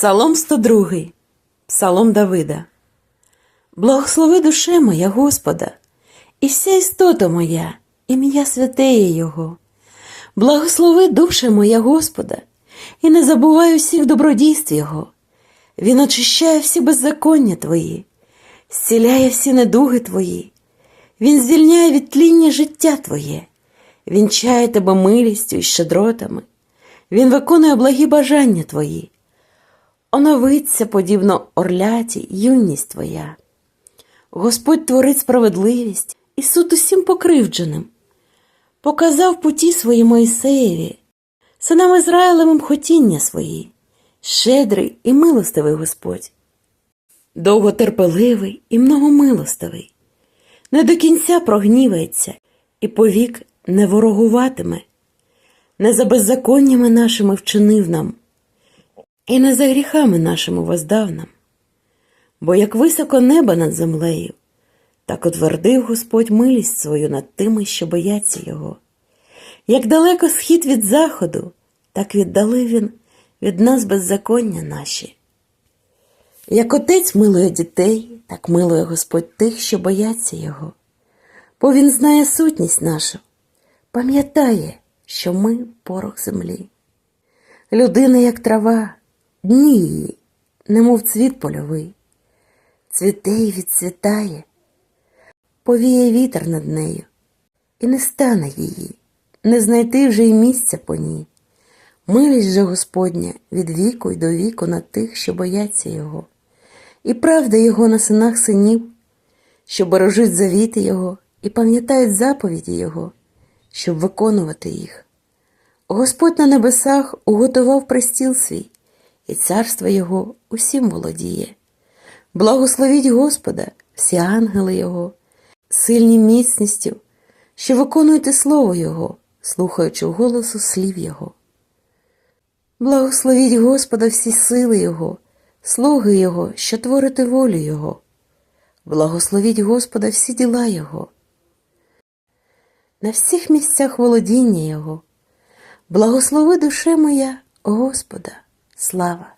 Псалом 102. Псалом Давида. Благослови душе моя Господа, і вся істота моя, ім'я святеє Його. Благослови душе моя Господа, і не забувай усіх добродійств Його. Він очищає всі беззаконня Твої, зціляє всі недуги Твої. Він звільняє від тління життя Твоє, Він чає тебе милістю і щедротами. Він виконує благі бажання Твої. Оновиться, подібно орляті, юність Твоя. Господь творить справедливість і суд усім покривдженим. Показав путі свої Моїсеєві, синам Ізраїлевим хотіння свої, щедрий і милостивий Господь, довготерпеливий і многомилостивий, не до кінця прогнівається і повік не ворогуватиме, не за беззаконнями нашими вчинив нам, і не за гріхами нашими воздав нам. Бо як високо небо над землею, так утвердив Господь милість свою над тими, що бояться Його. Як далеко схід від заходу, так віддалив Він від нас беззаконня наші. Як отець милує дітей, так милує Господь тих, що бояться Його. Бо Він знає сутність нашу, пам'ятає, що ми порох землі. Людина, як трава, дні немов цвіт польовий, цвіте й відцвітає, повіє вітер над нею, і не стане її, не знайти вже й місця по ній. Милість же Господня від віку й до віку на тих, що бояться Його, і правда Його на синах синів, що бережуть завіти Його і пам'ятають заповіді Його, щоб виконувати їх. Господь на небесах уготував престіл свій, і царство Його усім володіє. Благословіть Господа, всі ангели Його, сильні міцністю, що виконуєте Слово Його, слухаючи голосу слів Його. Благословіть Господа всі сили Його, слуги Його, що творите волю Його. Благословіть Господа всі діла Його. На всіх місцях володіння Його. Благослови душе моя Господа, слава!